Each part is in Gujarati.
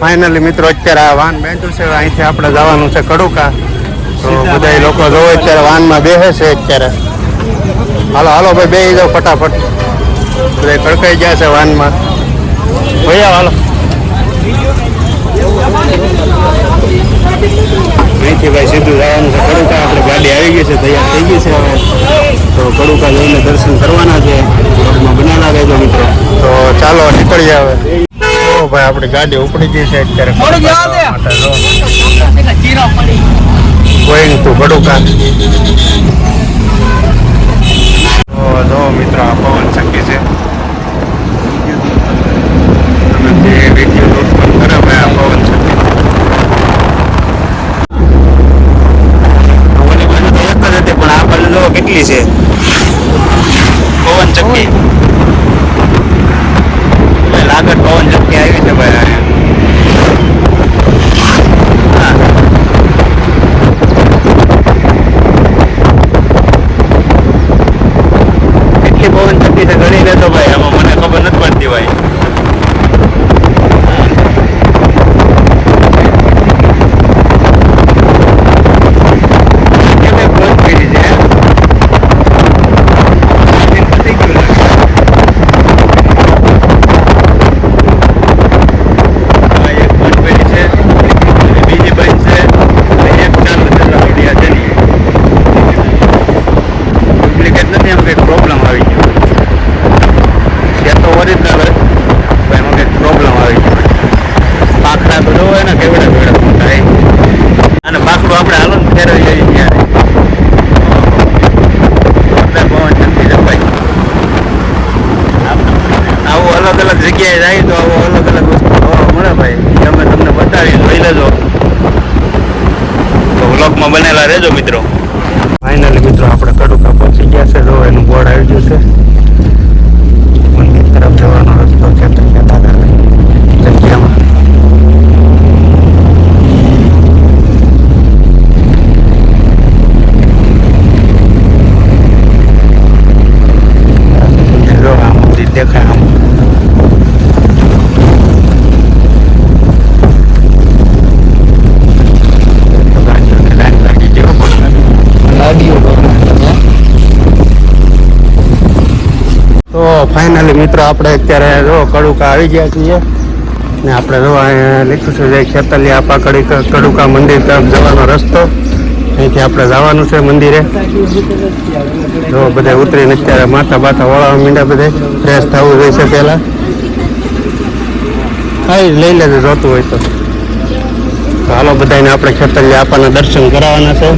ફાઇનલી મિત્રો અત્યારે આ વાન બેઠું છે. અહીંથી આપણે જવાનું છે કડુકા. તો બધા લોકો જોવો અત્યારે વાનમાં બેસે છે અત્યારે. હાલો હાલો ભાઈ બે જાઓ ફટાફટ. બધા કડકાઈ ગયા છે વાનમાં. ભૈયા હાલો. અહીંથી ભાઈ સીધું જવાનું છે કડુકા. આપણે ગાડી આવી ગઈ છે તૈયાર થઈ ગઈ છે હવે. તો કડુકા જઈને દર્શન કરવાના છે. રોડમાં બનાવના રહેજો મિત્રો. તો ચાલો નીકળીએ હવે. તો ભાઈ આપણી ગાડી ઉપડી ગઈ છે અત્યારે. જો. ગોઈંગ ટુ કડુકા તો જો મિત્રો આ પવન ચક્કી છે. તો ફાઇનલી મિત્રો આપણે અત્યારે જો કડુકા આવી ગયા છીએ. ને આપણે રો લીધું છે જે ખેતલિયા પાકડી કડુકા મંદિર તરફ જવાનો રસ્તો. અહીંથી આપણે જવાનું છે મંદિરે. જો બધા ઉતરીને અત્યારે માથા બાથા વળાવા માંડ્યા બધે. ફ્રેશ થવું રહેશે પહેલાં. હા લઈ લેજો, જોતું હોય તો. હાલો બધાને આપણે ખેતલિયા આપણને દર્શન કરાવવાના છે.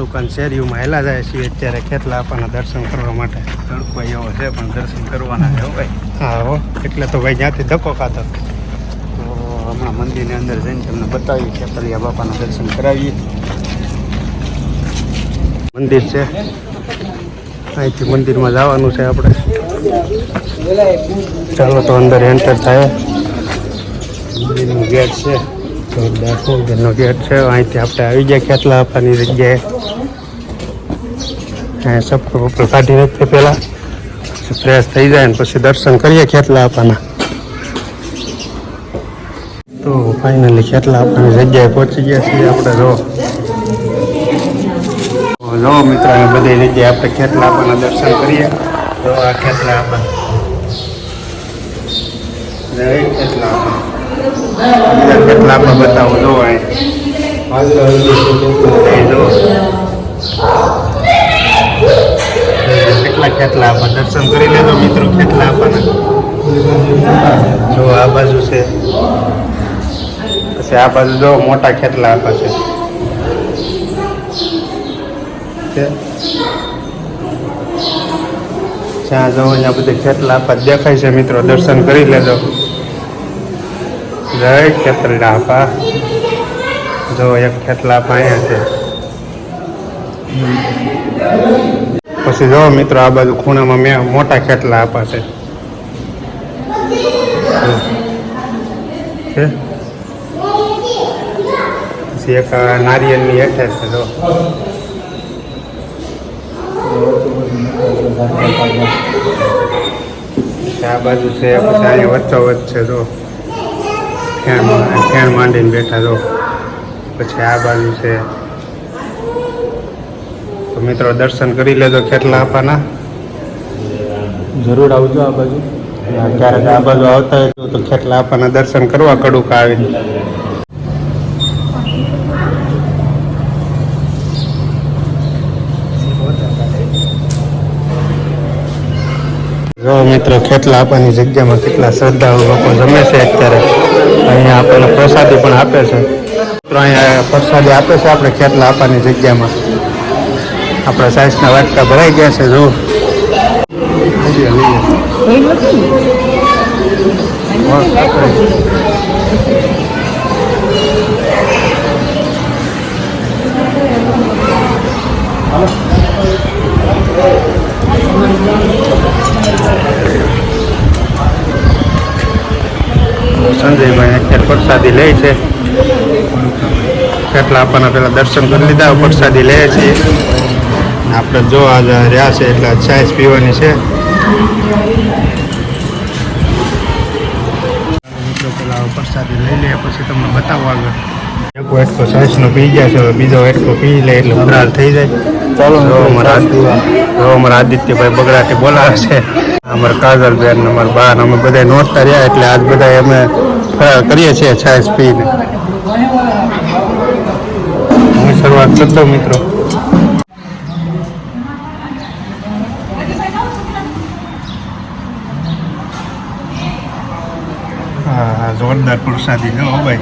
કડુકાન શેરીઓમાં હેલા જાય છીએ અત્યારે ખેતલા આપવાના દર્શન કરવા માટે. તડકો એવો છે પણ દર્શન કરવાના છે ભાઈ. હા હો. એટલે તો ભાઈ જ્યાંથી ધક્કો ખાતો તો હમણાં મંદિરની અંદર જઈને તમને બતાવી ખેતરિયા બાપાના દર્શન કરાવીએ. મંદિર છે. અહીંથી મંદિરમાં જવાનું છે આપણે. ચાલો તો અંદર એન્ટર થાય. મંદિરનું ગેટ છે. જોરદાર મંદિરનો ગેટ છે. અહીંથી આપણે આવી ગયા ખેતલા આપવાની જગ્યાએ. સપકો બપકો કાઢી નાખીએ પહેલાં. ફ્રેશ થઈ જાય ને પછી દર્શન કરીએ ખેતલા આપવાના. તો ફાઇનલી ખેતલા આપવાની જગ્યાએ પહોંચી ગયા છીએ આપણે, જો. લો મિત્રો બધી જગ્યાએ આપણે ખેતલા આપવાના દર્શન કરીએ. તો આ ખેતલા આપવા ખેતલા આપવા. બીજા આપવા બતાવો, જો કેટલા ખેતલા આપવા દર્શન કરી લેજો મિત્રો ખેતલા આપવાના જો આ બાજુ છે. પછી આ બાજુ જો મોટા ખેતલા આપા છે. જ્યાં જવું ત્યાં બધે ખેતલા આપા દેખાય છે મિત્રો, દર્શન કરી લેજો. જય ખેતરડા આપા જો એક ખેતલા અહીંયા છે. પછી જો મિત્રો આ બાજુ ખૂણામાં મેં મોટા ખેતલા આપા છે. પછી એક નારિયેળની હેઠે છે, જો. આ બાજુ છે, પછી અહીંયા વચ્ચો વચ્ચે છે, જો. માંડીને બેઠા જો પછી આ બાજુ છે. તો મિત્રો દર્શન કરી લેજો કેટલા આપવાના. જરૂર આવજો આ બાજુ. ક્યારેક આ બાજુ આવતા હોય તો ખેટલા આપવાના દર્શન કરવા કડુક આવીને. જો મિત્રો ખેટલા આપવાની જગ્યામાં કેટલા શ્રદ્ધાળુ લોકો જમે છે અત્યારે. અહીંયા આપણને પ્રસાદી પણ આપે છે મિત્રો અહીંયા પ્રસાદી આપે છે આપણે ખેટલા આપવાની જગ્યામાં આપણા સાઈઝના વાટકા ભરાઈ ગયા છે જો. સંજયભાઈ અત્યારે પ્રસાદી લે છે. કેટલા આપણને પેલા દર્શન કરી લીધા પ્રસાદી લે છીએ આપણે જો આજે રહ્યા છે એટલે છાશ પીવાની છે. પેલા પ્રસાદી લઈ લે પછી તમને બતાવો આગળ. એક વેટકો છાશનો પી ગયા છે બીજો વેટકો પી લે એટલે ફરાર થઈ જાય. ચાલો અમારા આદિત્યભાઈ બગડાટી બોલાવે છે. અમારા કાજલબેન અમારા બા અમે બધા નોંધતા રહ્યા એટલે આજ બધા અમે કરીએ છીએ છાશ પીને હું શરૂઆત કરતો મિત્રો. હા હા જોરદાર પ્રસાદી હો ભાઈ.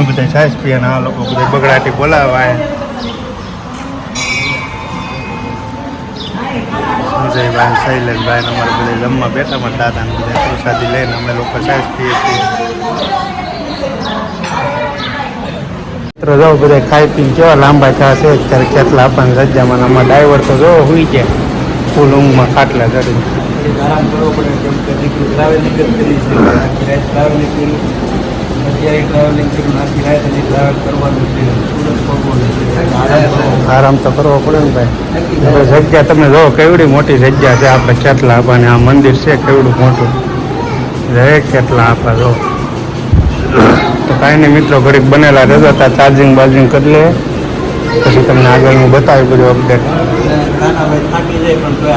અમે બધા છાશ પીએ અને આ લોકો બધા બગડાટી બોલાવાય. સંજયભાઈ શૈલેષભાઈ ને અમારે બધા જમવા બેઠા મારા દાદા ને બધા પ્રસાદી લઈને અમે લોકો છાશ પીએ છીએ. જાઓ બધા ખાઈ પીને કેવા લાંબા ચા છે અત્યારે કેટલા આપણને સજ્જામાં અમારા ડ્રાઈવર તો જો હુઈ ગયા. ફૂલ ઊંઘમાં ખાટલા ચડી આરામ કરવો પડે કેમ કે દીકરી ટ્રાવેલિંગ જ કરી છે અત્યારે ટ્રાવેલિંગ કર્યું ને આખી ટ્રાવેલ કરવાનું છે. સુરત પહોંચવાનું આરામ તો કરવો પડે ને ભાઈ. જગ્યા તમે જો કેવડી મોટી જગ્યા છે. આપણે કેટલા આપવાને આ મંદિર છે કેવડું મોટું? રે કેટલા આપા જો. તો કાંઈ નહીં મિત્રો ઘડીક બનેલા રહેતા હતા ચાર્જિંગ બાર્જિંગ કરી લે. પછી તમને આગળ હું બતાવી બધું અપડેટ તોય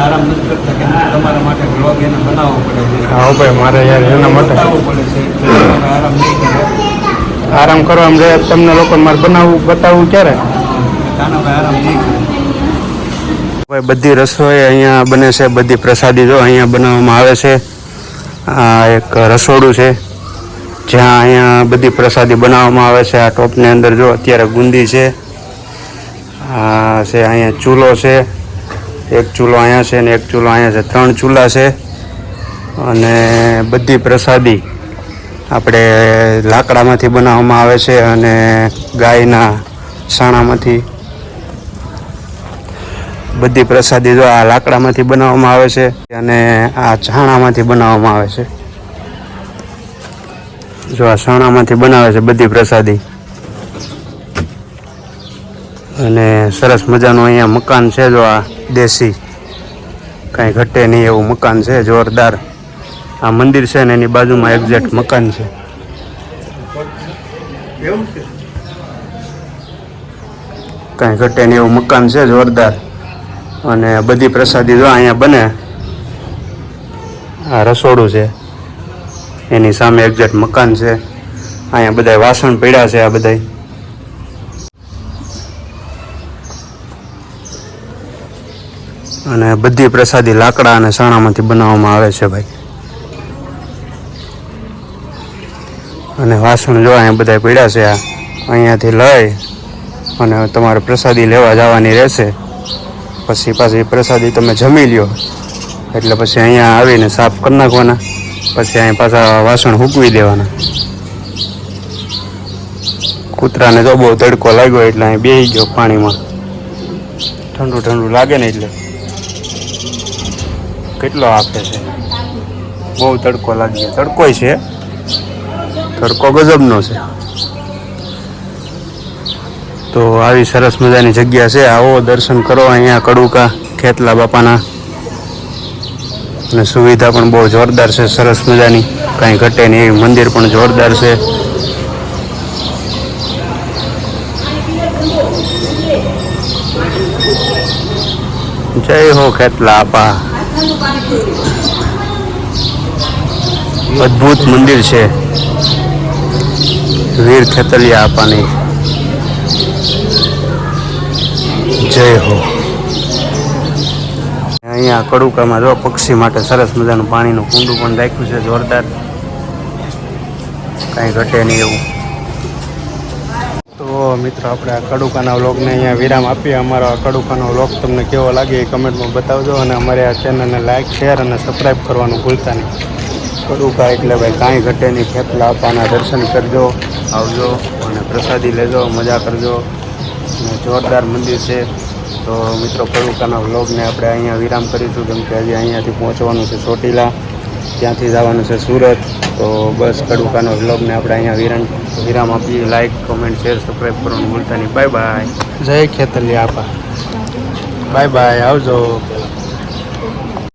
હા ભાઈ મારે યાર એના માટે બતાવવું પડે છે એટલે તમે આરામ કરવા રહે તમને લોકોને મારે બનાવવું, બતાવવું ક્યારે? ભાઈ, બધી રસોઈ અહીંયા બને છે, બધી પ્રસાદી જો અહીંયા બનાવવામાં આવે છે. આ એક રસોડું છે, જ્યાં અહીંયા બધી પ્રસાદી બનાવવામાં આવે છે. આ ટોપની અંદર જો અત્યારે ગુંદી છે, આ છે અહીંયા ચૂલો છે, એક ચૂલો અહીંયા છે ને એક ચૂલો અહીંયા છે. ત્રણ ચૂલા છે અને બધી પ્રસાદી આપણે લાકડામાંથી બનાવવામાં આવે છે અને ગાયના સાણામાંથી. બધી પ્રસાદી જો આ લાકડામાંથી બનાવવામાં આવે છે અને આ છાણામાંથી બનાવવામાં આવે છે. જો આ છાણામાંથી બનાવે છે બધી પ્રસાદી. અને સરસ મજાનું અહીંયા મકાન છે જો આ દેશી. કાંઈ ઘટે નહીં એવું મકાન છે, જોરદાર. આ મંદિર છે ને એની બાજુમાં એક્ઝેક્ટ મકાન છે. કાંઈ ઘટે નહીં એવું મકાન છે, જોરદાર. અને બધી પ્રસાદી જો અહીંયા બને, આ રસોડું છે. એની સામે એક્ઝેક્ટ મકાન છે. અહીંયા બધા વાસણ પડ્યા છે આ બધા અને બધી પ્રસાદી લાકડા અને સાણામાંથી બનાવવામાં આવે છે ભાઈ. વાસણ જો અહીંયા બધા પીડ્યા છે અહીંયાથી લઈ અને તમારે પ્રસાદી લેવા જવાની રહેશે. પછી પાછી પ્રસાદી તમે જમી લ્યો. એટલે પછી અહીંયા આવીને સાફ કરી નાખવાના. પછી અહીંયા પાછા વાસણ હૂકવી દેવાના. કૂતરાને તો બહુ તડકો લાગ્યો એટલે અહીં બેસી ગયો પાણીમાં. ઠંડુ ઠંડુ લાગે ને એટલે. કેટલો આપે છે? બહુ તડકો લાગ્યો. તડકોય છે. તડકો ગજબનો છે. તો આવી સરસ મજાની જગ્યા છે. આવો દર્શન કરો અહીંયા કડુકા, ખેતલા બાપાના. અને સુવિધા પણ બહુ જોરદાર છે, સરસ મજાની. કાંઈ ઘટે નહીં, એવી મંદિર પણ જોરદાર છે. જય હો ખેતલા આપા અદ્ભુત મંદિર છે. વીર ખેતલિયા આપવાની જય હો. અહીંયા કડુકામાં જો પક્ષી માટે સરસ મજાનું પાણીનું કુંડું પણ રાખ્યું છે, જોરદાર. કાંઈ ઘટે નહીં એવું. તો મિત્રો, આપણે આ કડુકાના વ્લોગને અહીંયા વિરામ આપીએ. અમારો આ કડુકાનો વ્લોગ તમને કેવો લાગે એ કમેન્ટમાં બતાવજો અને અમારે આ ચેનલને લાઇક શેર અને સબસ્ક્રાઈબ કરવાનું ભૂલતા નહીં. કડુકા એટલે ભાઈ, કાંઈ ઘટે નહીં. ખેતલા આપવાના દર્શન કરજો. આવજો અને પ્રસાદી લેજો, મજા કરજો. અને જોરદાર મંદિર છે. તો મિત્રો કડુકાના વ્લોગને આપણે અહીંયા વિરામ કરીશું. કેમ કે હજી અહીંયાથી પહોંચવાનું છે ચોટીલા. ત્યાંથી જવાનું છે સુરત. તો બસ કડુકાનો વ્લોગને આપણે અહીંયા વિરામ વિરામ આપીએ. લાઇક કોમેન્ટ શેર સબસ્ક્રાઈબ કરવાનું ભૂલતા નહીં. બાય બાય જય ખેતલી આપા. બાય બાય આવજો.